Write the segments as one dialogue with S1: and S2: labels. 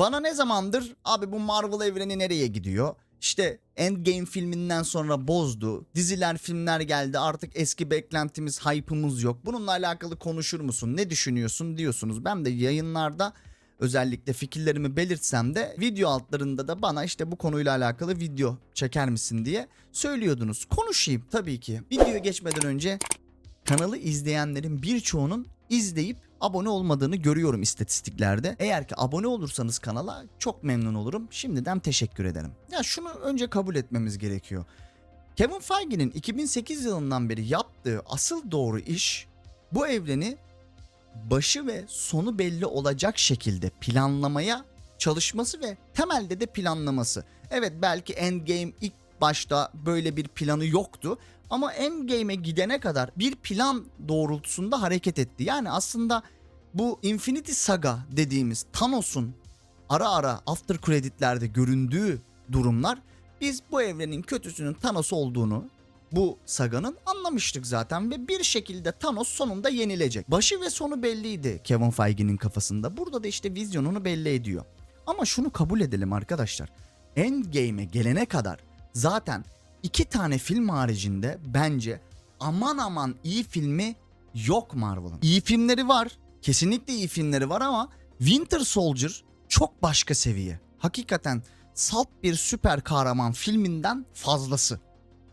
S1: Bana ne zamandır abi bu Marvel evreni nereye gidiyor? İşte Endgame filminden sonra bozdu. Diziler, filmler geldi. Artık eski beklentimiz, hype'ımız yok. Bununla alakalı konuşur musun? Ne düşünüyorsun diyorsunuz. Ben de yayınlarda özellikle fikirlerimi belirtsem de video altlarında da bana işte bu konuyla alakalı video çeker misin diye söylüyordunuz. Konuşayım tabii ki. Videoya geçmeden önce kanalı izleyenlerin birçoğunun izleyip abone olmadığını görüyorum istatistiklerde. Eğer ki abone olursanız kanala çok memnun olurum. Şimdiden teşekkür ederim. Ya şunu önce kabul etmemiz gerekiyor. Kevin Feige'nin 2008 yılından beri yaptığı asıl doğru iş bu evreni başı ve sonu belli olacak şekilde planlamaya çalışması ve temelde de planlaması. Evet belki Endgame ilk başta böyle bir planı yoktu ama Endgame'e gidene kadar bir plan doğrultusunda hareket etti. Yani aslında bu Infinity Saga dediğimiz Thanos'un ara ara after kreditlerde göründüğü durumlar biz bu evrenin kötüsünün Thanos olduğunu bu saganın anlamıştık zaten ve bir şekilde Thanos sonunda yenilecek. Başı ve sonu belliydi Kevin Feige'nin kafasında. Burada da işte vizyonunu belli ediyor. Ama şunu kabul edelim arkadaşlar. Endgame'e gelene kadar zaten iki tane film haricinde bence aman aman iyi filmi yok Marvel'ın. İyi filmleri var. Kesinlikle iyi filmleri var ama Winter Soldier çok başka seviye. Hakikaten salt bir süper kahraman filminden fazlası.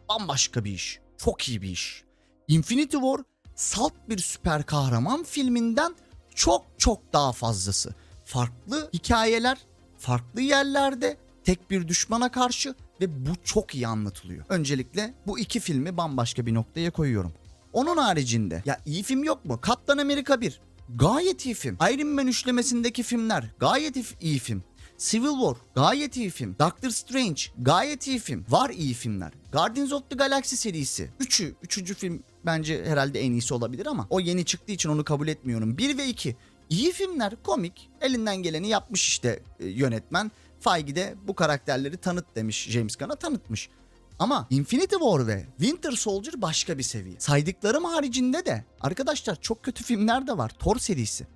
S1: Bambaşka bir iş. Çok iyi bir iş. Infinity War salt bir süper kahraman filminden çok çok daha fazlası. Farklı hikayeler, farklı yerlerde tek bir düşmana karşı ve bu çok iyi anlatılıyor. Öncelikle bu iki filmi bambaşka bir noktaya koyuyorum. Onun haricinde ya iyi film yok mu? Kaptan Amerika 1 gayet iyi film. Iron Man üçlemesindeki filmler gayet iyi- film. Civil War gayet iyi film. Doctor Strange gayet iyi film. Var iyi filmler. Guardians of the Galaxy serisi. Üçü, üçüncü film bence herhalde en iyisi olabilir ama o yeni çıktığı için onu kabul etmiyorum. 1 ve 2 iyi filmler, komik. Elinden geleni yapmış işte e, yönetmen. Feige de bu karakterleri tanıt demiş James Gunn'a tanıtmış. Ama Infinity War ve Winter Soldier başka bir seviye. Saydıklarım haricinde de arkadaşlar çok kötü filmler de var. Thor serisi.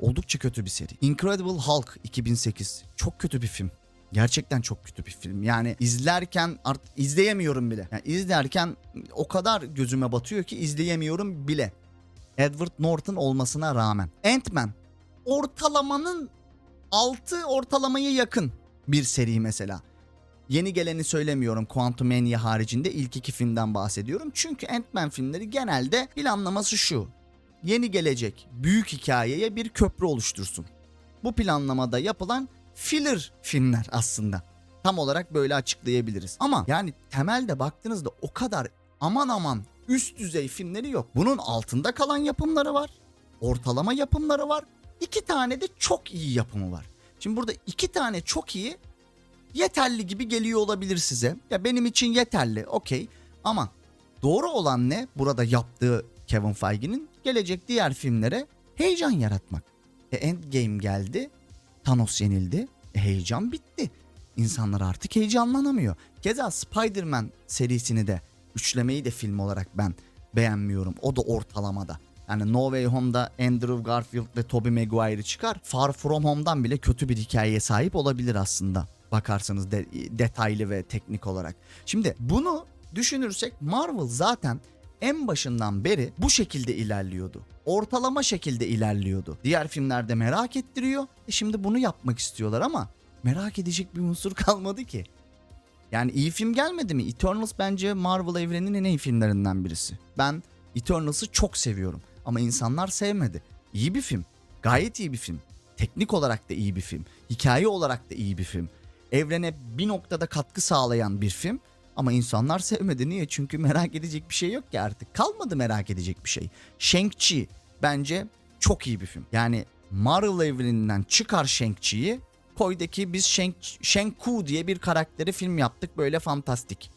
S1: Oldukça kötü bir seri. Incredible Hulk 2008. Çok kötü bir film. Gerçekten çok kötü bir film. Yani izlerken artık izleyemiyorum bile. Yani izlerken o kadar gözüme batıyor ki izleyemiyorum bile. Edward Norton olmasına rağmen. Ant-Man ortalamanın altı ortalamaya yakın bir seri mesela. Yeni geleni söylemiyorum Quantumania haricinde ilk iki filmden bahsediyorum. Çünkü Ant-Man filmleri genelde planlaması şu. Yeni gelecek büyük hikayeye bir köprü oluştursun. Bu planlamada yapılan filler filmler aslında. Tam olarak böyle açıklayabiliriz. Ama yani temelde baktığınızda o kadar aman aman üst düzey filmleri yok. Bunun altında kalan yapımları var. Ortalama yapımları var. İki tane de çok iyi yapımı var. Şimdi burada iki tane çok iyi yeterli gibi geliyor olabilir size. Ya benim için yeterli okey ama doğru olan ne burada yaptığı Kevin Feige'nin gelecek diğer filmlere heyecan yaratmak. E Endgame geldi Thanos yenildi e, heyecan bitti. İnsanlar artık heyecanlanamıyor. Keza Spider-Man serisini de üçlemeyi de film olarak ben beğenmiyorum. O da ortalamada. Yani No Way Home'da Andrew Garfield ve Tobey Maguire'ı çıkar. Far From Home'dan bile kötü bir hikayeye sahip olabilir aslında. Bakarsanız de- detaylı ve teknik olarak. Şimdi bunu düşünürsek Marvel zaten en başından beri bu şekilde ilerliyordu. Ortalama şekilde ilerliyordu. Diğer filmlerde merak ettiriyor. E şimdi bunu yapmak istiyorlar ama merak edecek bir unsur kalmadı ki. Yani iyi film gelmedi mi? Eternals bence Marvel evreninin en iyi filmlerinden birisi. Ben Eternals'ı çok seviyorum ama insanlar sevmedi. İyi bir film. Gayet iyi bir film. Teknik olarak da iyi bir film. Hikaye olarak da iyi bir film. Evrene bir noktada katkı sağlayan bir film. Ama insanlar sevmedi. Niye? Çünkü merak edecek bir şey yok ki artık. Kalmadı merak edecek bir şey. Shang-Chi bence çok iyi bir film. Yani Marvel evreninden çıkar Shang-Chi'yi koydaki biz Shang, Shang-Ku diye bir karakteri film yaptık böyle fantastik.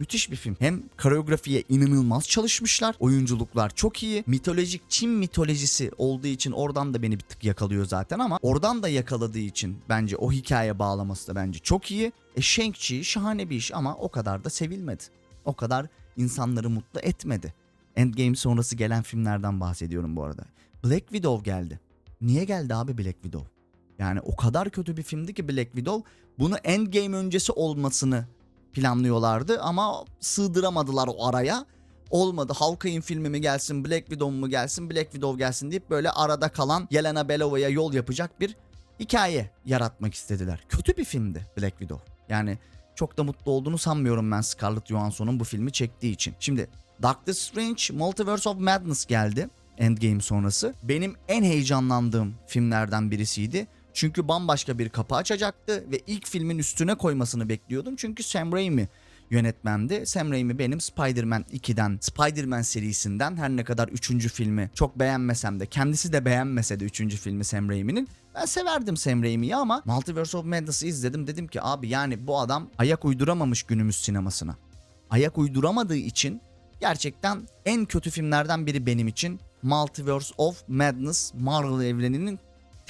S1: Müthiş bir film. Hem koreografiye inanılmaz çalışmışlar. Oyunculuklar çok iyi. Mitolojik Çin mitolojisi olduğu için oradan da beni bir tık yakalıyor zaten ama oradan da yakaladığı için bence o hikaye bağlaması da bence çok iyi. E Shang-Chi şahane bir iş ama o kadar da sevilmedi. O kadar insanları mutlu etmedi. Endgame sonrası gelen filmlerden bahsediyorum bu arada. Black Widow geldi. Niye geldi abi Black Widow? Yani o kadar kötü bir filmdi ki Black Widow. Bunu Endgame öncesi olmasını planlıyorlardı ama sığdıramadılar o araya. Olmadı. Hawkeye'in filmi mi gelsin, Black Widow mu gelsin, Black Widow gelsin deyip böyle arada kalan Yelena Belova'ya yol yapacak bir hikaye yaratmak istediler. Kötü bir filmdi Black Widow. Yani çok da mutlu olduğunu sanmıyorum ben Scarlett Johansson'un bu filmi çektiği için. Şimdi Doctor Strange Multiverse of Madness geldi. Endgame sonrası. Benim en heyecanlandığım filmlerden birisiydi. Çünkü bambaşka bir kapı açacaktı ve ilk filmin üstüne koymasını bekliyordum. Çünkü Sam Raimi yönetmendi. Sam Raimi benim Spider-Man 2'den, Spider-Man serisinden her ne kadar 3. filmi çok beğenmesem de kendisi de beğenmese de 3. filmi Sam Raimi'nin ben severdim Sam Raimi'yi ama Multiverse of Madness'ı izledim. Dedim ki abi yani bu adam ayak uyduramamış günümüz sinemasına. Ayak uyduramadığı için gerçekten en kötü filmlerden biri benim için Multiverse of Madness Marvel evreninin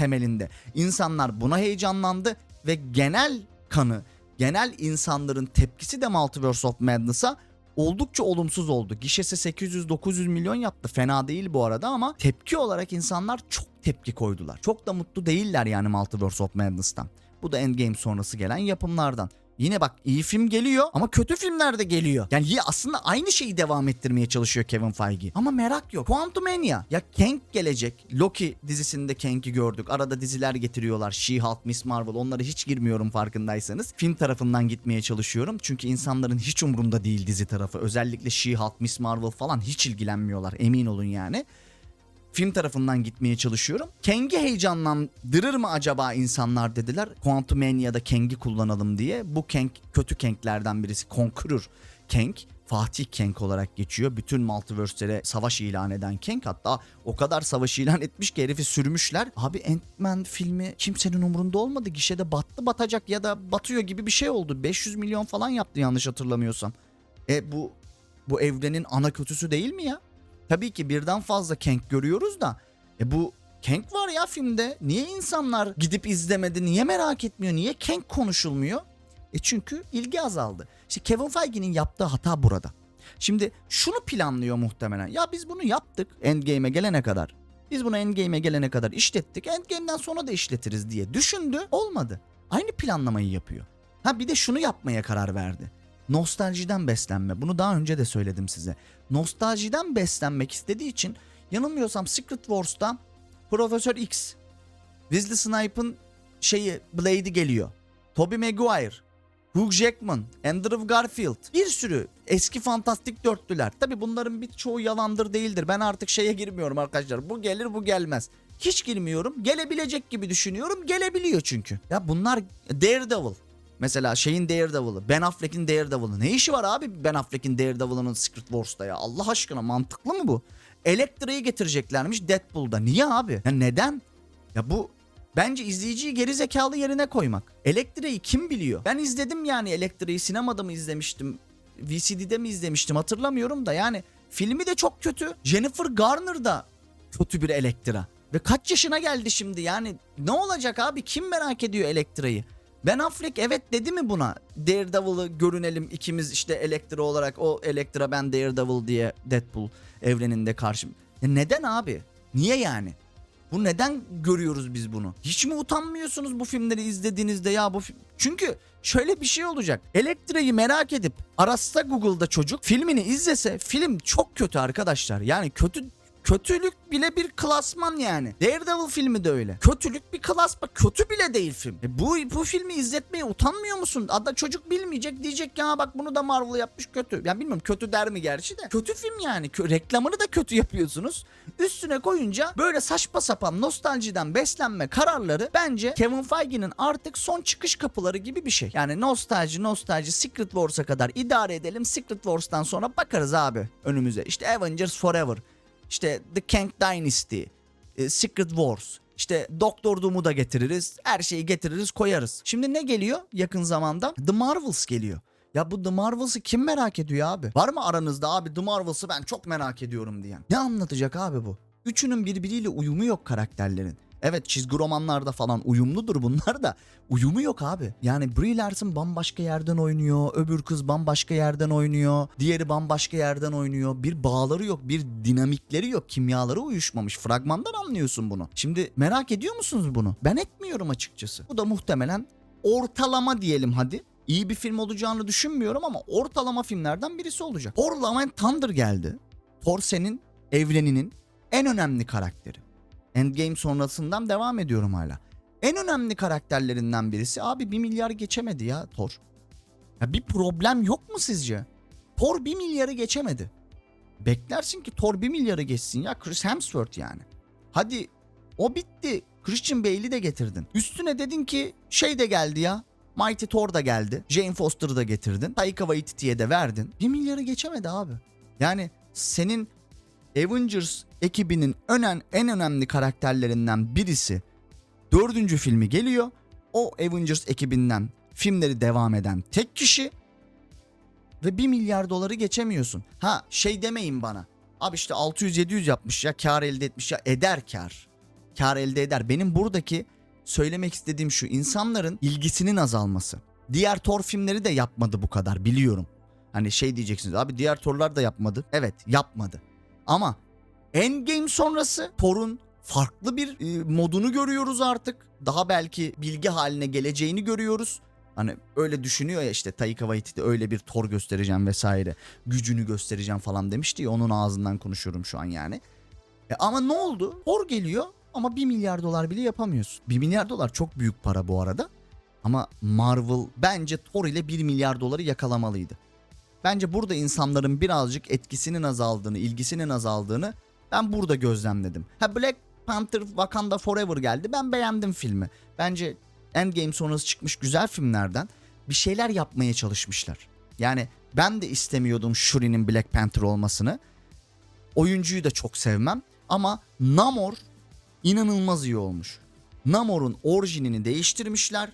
S1: temelinde. İnsanlar buna heyecanlandı ve genel kanı, genel insanların tepkisi de Multiverse of Madness'a oldukça olumsuz oldu. Gişesi 800-900 milyon yaptı. Fena değil bu arada ama tepki olarak insanlar çok tepki koydular. Çok da mutlu değiller yani Multiverse of Madness'tan. Bu da Endgame sonrası gelen yapımlardan. Yine bak iyi film geliyor ama kötü filmler de geliyor. Yani aslında aynı şeyi devam ettirmeye çalışıyor Kevin Feige. Ama merak yok. Quantumania. Ya Kang gelecek. Loki dizisinde Kang'i gördük. Arada diziler getiriyorlar. She-Hulk, Miss Marvel. Onlara hiç girmiyorum farkındaysanız. Film tarafından gitmeye çalışıyorum. Çünkü insanların hiç umrunda değil dizi tarafı. Özellikle She-Hulk, Miss Marvel falan hiç ilgilenmiyorlar. Emin olun yani film tarafından gitmeye çalışıyorum. Kang'i heyecanlandırır mı acaba insanlar dediler. Quantumania'da Kang'i kullanalım diye. Bu Kang kötü Kang'lerden birisi. Conqueror Kang. Fatih Kang olarak geçiyor. Bütün multiverse'lere savaş ilan eden Kang. Hatta o kadar savaş ilan etmiş ki herifi sürmüşler. Abi Ant-Man filmi kimsenin umurunda olmadı. Gişede battı batacak ya da batıyor gibi bir şey oldu. 500 milyon falan yaptı yanlış hatırlamıyorsam. E bu bu evrenin ana kötüsü değil mi ya? Tabii ki birden fazla Kang görüyoruz da e bu Kang var ya filmde. Niye insanlar gidip izlemedi? Niye merak etmiyor? Niye Kang konuşulmuyor? E çünkü ilgi azaldı. İşte Kevin Feige'nin yaptığı hata burada. Şimdi şunu planlıyor muhtemelen. Ya biz bunu yaptık Endgame'e gelene kadar. Biz bunu Endgame'e gelene kadar işlettik. Endgame'den sonra da işletiriz diye düşündü. Olmadı. Aynı planlamayı yapıyor. Ha bir de şunu yapmaya karar verdi. Nostaljiden beslenme. Bunu daha önce de söyledim size. Nostaljiden beslenmek istediği için yanılmıyorsam Secret Wars'ta Profesör X, Wesley Snipes'ın şeyi Blade'i geliyor. Tobey Maguire, Hugh Jackman, Andrew Garfield bir sürü eski fantastik dörtlüler. Tabi bunların birçoğu yalandır değildir. Ben artık şeye girmiyorum arkadaşlar. Bu gelir bu gelmez. Hiç girmiyorum. Gelebilecek gibi düşünüyorum. Gelebiliyor çünkü. Ya bunlar Daredevil. Mesela şeyin Daredevil'ı, Ben Affleck'in Daredevil'ı. Ne işi var abi Ben Affleck'in Daredevil'ının Secret Wars'ta ya? Allah aşkına mantıklı mı bu? Elektra'yı getireceklermiş Deadpool'da. Niye abi? Ya neden? Ya bu bence izleyiciyi geri zekalı yerine koymak. Elektra'yı kim biliyor? Ben izledim yani Elektra'yı sinemada mı izlemiştim? VCD'de mi izlemiştim hatırlamıyorum da yani filmi de çok kötü. Jennifer Garner da kötü bir Elektra. Ve kaç yaşına geldi şimdi yani ne olacak abi kim merak ediyor Elektra'yı? Ben Affleck evet dedi mi buna? Daredevil'ı görünelim ikimiz işte Elektra olarak o Elektra ben Daredevil diye Deadpool evreninde karşım. Ya neden abi? Niye yani? Bu neden görüyoruz biz bunu? Hiç mi utanmıyorsunuz bu filmleri izlediğinizde ya bu fi- Çünkü şöyle bir şey olacak. Elektra'yı merak edip arasa Google'da çocuk filmini izlese film çok kötü arkadaşlar. Yani kötü Kötülük bile bir klasman yani. Daredevil filmi de öyle. Kötülük bir klasman. Kötü bile değil film. E bu, bu filmi izletmeye utanmıyor musun? Ada çocuk bilmeyecek diyecek ya bak bunu da Marvel yapmış kötü. Yani bilmiyorum kötü der mi gerçi de. Kötü film yani. Kö- reklamını da kötü yapıyorsunuz. Üstüne koyunca böyle saçma sapan nostaljiden beslenme kararları bence Kevin Feige'nin artık son çıkış kapıları gibi bir şey. Yani nostalji nostalji Secret Wars'a kadar idare edelim. Secret Wars'tan sonra bakarız abi önümüze. İşte Avengers Forever. İşte The Kang Dynasty, e, Secret Wars, işte Doktor Doom'u da getiririz. Her şeyi getiririz koyarız. Şimdi ne geliyor yakın zamanda? The Marvels geliyor. Ya bu The Marvels'ı kim merak ediyor abi? Var mı aranızda abi The Marvels'ı ben çok merak ediyorum diyen? Ne anlatacak abi bu? Üçünün birbiriyle uyumu yok karakterlerin. Evet çizgi romanlarda falan uyumludur bunlar da uyumu yok abi. Yani Brie Larson bambaşka yerden oynuyor, öbür kız bambaşka yerden oynuyor, diğeri bambaşka yerden oynuyor. Bir bağları yok, bir dinamikleri yok, kimyaları uyuşmamış. Fragmandan anlıyorsun bunu. Şimdi merak ediyor musunuz bunu? Ben etmiyorum açıkçası. Bu da muhtemelen ortalama diyelim hadi. İyi bir film olacağını düşünmüyorum ama ortalama filmlerden birisi olacak. Thor Love and Thunder geldi. Thor senin evreninin en önemli karakteri. Endgame sonrasından devam ediyorum hala. En önemli karakterlerinden birisi abi 1 milyar geçemedi ya Thor. Ya bir problem yok mu sizce? Thor 1 milyarı geçemedi. Beklersin ki Thor 1 milyarı geçsin ya Chris Hemsworth yani. Hadi o bitti. Christian Bale'i de getirdin. Üstüne dedin ki şey de geldi ya. Mighty Thor da geldi. Jane Foster'ı da getirdin. Taika Waititi'ye de verdin. 1 milyarı geçemedi abi. Yani senin Avengers ekibinin önen, en önemli karakterlerinden birisi dördüncü filmi geliyor. O Avengers ekibinden filmleri devam eden tek kişi ve 1 milyar doları geçemiyorsun. Ha şey demeyin bana. Abi işte 600-700 yapmış ya kar elde etmiş ya eder kar. Kar elde eder. Benim buradaki söylemek istediğim şu insanların ilgisinin azalması. Diğer Thor filmleri de yapmadı bu kadar biliyorum. Hani şey diyeceksiniz abi diğer Thor'lar da yapmadı. Evet yapmadı. Ama Endgame sonrası Thor'un farklı bir e, modunu görüyoruz artık. Daha belki bilgi haline geleceğini görüyoruz. Hani öyle düşünüyor ya işte Taika Waititi öyle bir Thor göstereceğim vesaire. Gücünü göstereceğim falan demişti ya onun ağzından konuşuyorum şu an yani. E ama ne oldu? Thor geliyor ama 1 milyar dolar bile yapamıyorsun. 1 milyar dolar çok büyük para bu arada. Ama Marvel bence Thor ile 1 milyar doları yakalamalıydı. Bence burada insanların birazcık etkisinin azaldığını, ilgisinin azaldığını ben burada gözlemledim. Ha Black Panther Wakanda Forever geldi. Ben beğendim filmi. Bence Endgame sonrası çıkmış güzel filmlerden bir şeyler yapmaya çalışmışlar. Yani ben de istemiyordum Shuri'nin Black Panther olmasını. Oyuncuyu da çok sevmem ama Namor inanılmaz iyi olmuş. Namor'un orijinini değiştirmişler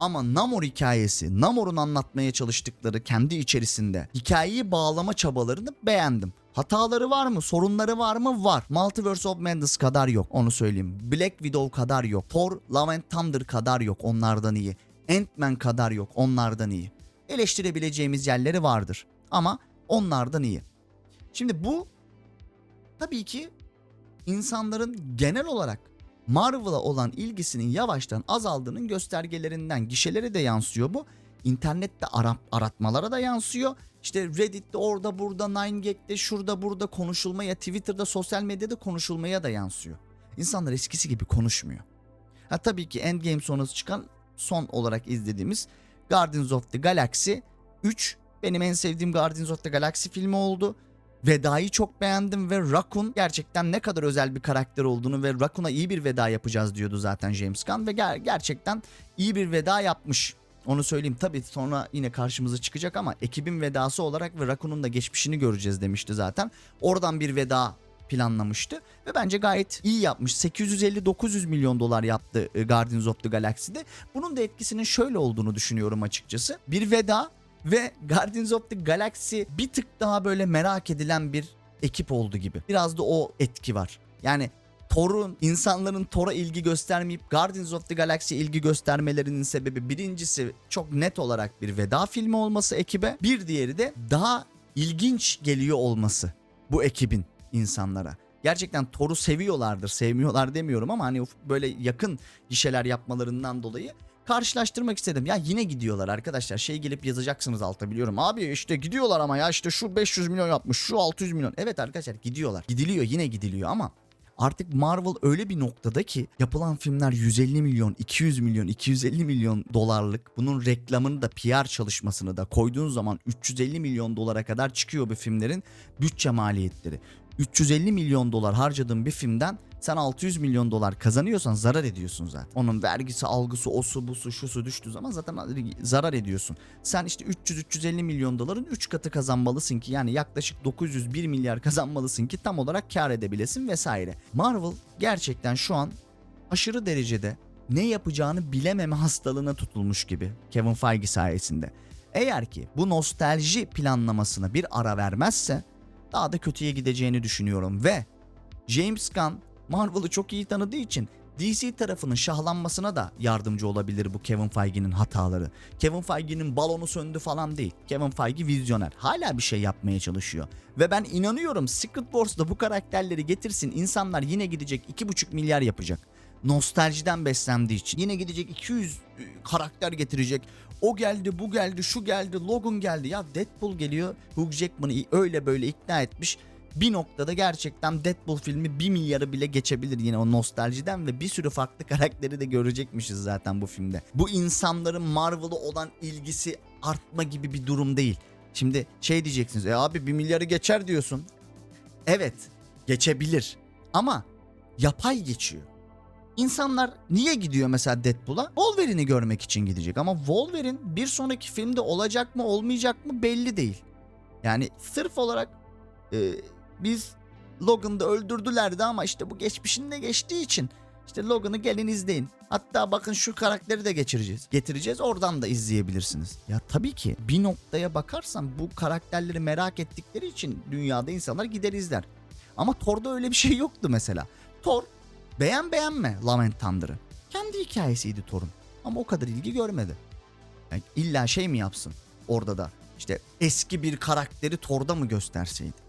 S1: ama Namor hikayesi, Namor'un anlatmaya çalıştıkları kendi içerisinde hikayeyi bağlama çabalarını beğendim. Hataları var mı? Sorunları var mı? Var. Multiverse of Madness kadar yok. Onu söyleyeyim. Black Widow kadar yok. Thor, Love and Thunder kadar yok. Onlardan iyi. Ant-Man kadar yok. Onlardan iyi. Eleştirebileceğimiz yerleri vardır. Ama onlardan iyi. Şimdi bu tabii ki insanların genel olarak Marvel'a olan ilgisinin yavaştan azaldığının göstergelerinden gişelere de yansıyor bu. İnternette ara- aratmalara da yansıyor. İşte Reddit'te orada burada 9gag'de şurada burada konuşulmaya Twitter'da sosyal medyada konuşulmaya da yansıyor. İnsanlar eskisi gibi konuşmuyor. Ha tabii ki Endgame sonrası çıkan son olarak izlediğimiz Guardians of the Galaxy 3 benim en sevdiğim Guardians of the Galaxy filmi oldu. Veda'yı çok beğendim ve Raccoon gerçekten ne kadar özel bir karakter olduğunu ve Raccoon'a iyi bir veda yapacağız diyordu zaten James Gunn ve ger- gerçekten iyi bir veda yapmış. Onu söyleyeyim tabii sonra yine karşımıza çıkacak ama ekibin vedası olarak ve Raccoon'un da geçmişini göreceğiz demişti zaten. Oradan bir veda planlamıştı ve bence gayet iyi yapmış. 850-900 milyon dolar yaptı e, Guardians of the Galaxy'de. Bunun da etkisinin şöyle olduğunu düşünüyorum açıkçası. Bir veda ve Guardians of the Galaxy bir tık daha böyle merak edilen bir ekip oldu gibi. Biraz da o etki var. Yani Thor'un insanların Thor'a ilgi göstermeyip Guardians of the Galaxy'ye ilgi göstermelerinin sebebi birincisi çok net olarak bir veda filmi olması ekibe. Bir diğeri de daha ilginç geliyor olması bu ekibin insanlara. Gerçekten Thor'u seviyorlardır, sevmiyorlar demiyorum ama hani böyle yakın gişeler yapmalarından dolayı karşılaştırmak istedim. Ya yine gidiyorlar arkadaşlar. Şey gelip yazacaksınız alta biliyorum. Abi işte gidiyorlar ama ya işte şu 500 milyon yapmış, şu 600 milyon. Evet arkadaşlar gidiyorlar. Gidiliyor yine gidiliyor ama artık Marvel öyle bir noktada ki yapılan filmler 150 milyon, 200 milyon, 250 milyon dolarlık. Bunun reklamını da PR çalışmasını da koyduğun zaman 350 milyon dolara kadar çıkıyor bu filmlerin bütçe maliyetleri. 350 milyon dolar harcadığın bir filmden sen 600 milyon dolar kazanıyorsan zarar ediyorsun zaten. Onun vergisi, algısı, osu, busu, şusu düştüğü zaman zaten zarar ediyorsun. Sen işte 300-350 milyon doların 3 katı kazanmalısın ki yani yaklaşık 901 milyar kazanmalısın ki tam olarak kar edebilesin vesaire. Marvel gerçekten şu an aşırı derecede ne yapacağını bilememe hastalığına tutulmuş gibi Kevin Feige sayesinde. Eğer ki bu nostalji planlamasına bir ara vermezse daha da kötüye gideceğini düşünüyorum ve James Gunn Marvel'ı çok iyi tanıdığı için DC tarafının şahlanmasına da yardımcı olabilir bu Kevin Feige'nin hataları. Kevin Feige'nin balonu söndü falan değil. Kevin Feige vizyoner. Hala bir şey yapmaya çalışıyor. Ve ben inanıyorum Secret Wars'da bu karakterleri getirsin insanlar yine gidecek 2,5 milyar yapacak. Nostaljiden beslendiği için. Yine gidecek 200 e, karakter getirecek. O geldi, bu geldi, şu geldi, Logan geldi. Ya Deadpool geliyor. Hugh Jackman'ı öyle böyle ikna etmiş bir noktada gerçekten Deadpool filmi 1 milyarı bile geçebilir yine o nostaljiden ve bir sürü farklı karakteri de görecekmişiz zaten bu filmde. Bu insanların Marvel'a olan ilgisi artma gibi bir durum değil. Şimdi şey diyeceksiniz e abi 1 milyarı geçer diyorsun. Evet geçebilir ama yapay geçiyor. İnsanlar niye gidiyor mesela Deadpool'a? Wolverine'i görmek için gidecek ama Wolverine bir sonraki filmde olacak mı olmayacak mı belli değil. Yani sırf olarak e, biz Logan'da öldürdülerdi ama işte bu geçmişinde geçtiği için işte Logan'ı gelin izleyin. Hatta bakın şu karakteri de geçireceğiz. Getireceğiz oradan da izleyebilirsiniz. Ya tabii ki bir noktaya bakarsan bu karakterleri merak ettikleri için dünyada insanlar gider izler. Ama Thor'da öyle bir şey yoktu mesela. Thor beğen beğenme and Thunder'ı. Kendi hikayesiydi Thor'un. Ama o kadar ilgi görmedi. Yani illa şey mi yapsın orada da işte eski bir karakteri Thor'da mı gösterseydi?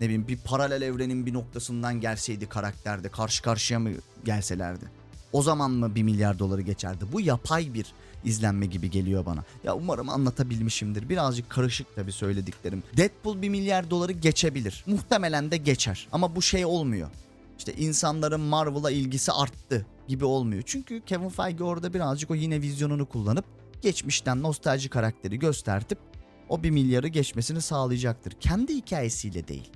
S1: ne bileyim bir paralel evrenin bir noktasından gelseydi karakterde karşı karşıya mı gelselerdi? O zaman mı 1 milyar doları geçerdi? Bu yapay bir izlenme gibi geliyor bana. Ya umarım anlatabilmişimdir. Birazcık karışık tabii söylediklerim. Deadpool 1 milyar doları geçebilir. Muhtemelen de geçer. Ama bu şey olmuyor. İşte insanların Marvel'a ilgisi arttı gibi olmuyor. Çünkü Kevin Feige orada birazcık o yine vizyonunu kullanıp geçmişten nostalji karakteri göstertip o 1 milyarı geçmesini sağlayacaktır. Kendi hikayesiyle değil.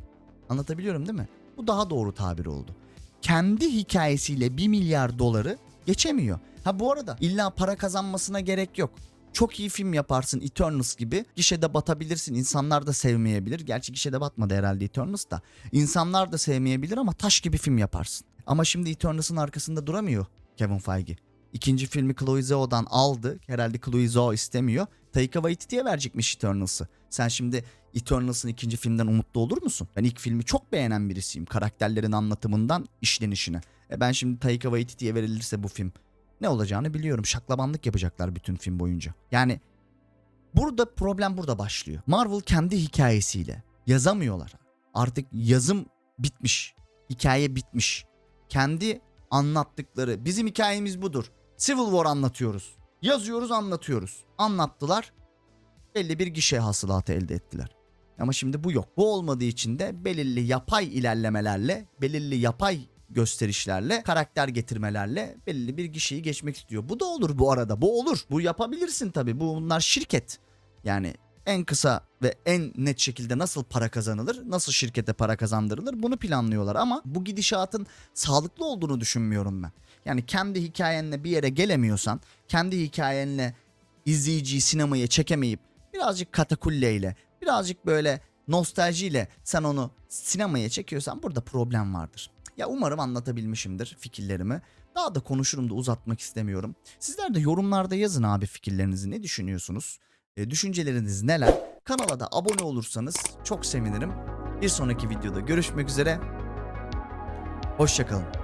S1: Anlatabiliyorum değil mi? Bu daha doğru tabir oldu. Kendi hikayesiyle 1 milyar doları geçemiyor. Ha bu arada illa para kazanmasına gerek yok. Çok iyi film yaparsın Eternals gibi. Gişede batabilirsin. İnsanlar da sevmeyebilir. Gerçi gişede batmadı herhalde Eternals da. İnsanlar da sevmeyebilir ama taş gibi film yaparsın. Ama şimdi Eternals'ın arkasında duramıyor Kevin Feige. İkinci filmi Chloe Zhao'dan aldı. Herhalde Chloe Zhao istemiyor. Taika Waititi'ye verecekmiş Eternals'ı. Sen şimdi Eternals'ın ikinci filmden umutlu olur musun? Ben ilk filmi çok beğenen birisiyim. Karakterlerin anlatımından işlenişine. E ben şimdi Taika Waititi'ye verilirse bu film ne olacağını biliyorum. Şaklabanlık yapacaklar bütün film boyunca. Yani burada problem burada başlıyor. Marvel kendi hikayesiyle yazamıyorlar. Artık yazım bitmiş. Hikaye bitmiş. Kendi anlattıkları bizim hikayemiz budur. Civil War anlatıyoruz. Yazıyoruz anlatıyoruz. Anlattılar. Belli bir gişe hasılatı elde ettiler. Ama şimdi bu yok. Bu olmadığı için de belirli yapay ilerlemelerle, belirli yapay gösterişlerle, karakter getirmelerle belirli bir gişeyi geçmek istiyor. Bu da olur bu arada. Bu olur. Bu yapabilirsin tabii. Bu bunlar şirket. Yani en kısa ve en net şekilde nasıl para kazanılır, nasıl şirkete para kazandırılır bunu planlıyorlar ama bu gidişatın sağlıklı olduğunu düşünmüyorum ben. Yani kendi hikayenle bir yere gelemiyorsan, kendi hikayenle izleyiciyi sinemaya çekemeyip birazcık katakulleyle, birazcık böyle nostaljiyle sen onu sinemaya çekiyorsan burada problem vardır. Ya umarım anlatabilmişimdir fikirlerimi. Daha da konuşurum da uzatmak istemiyorum. Sizler de yorumlarda yazın abi fikirlerinizi ne düşünüyorsunuz? E, düşünceleriniz neler? Kanala da abone olursanız çok sevinirim. Bir sonraki videoda görüşmek üzere. Hoşçakalın.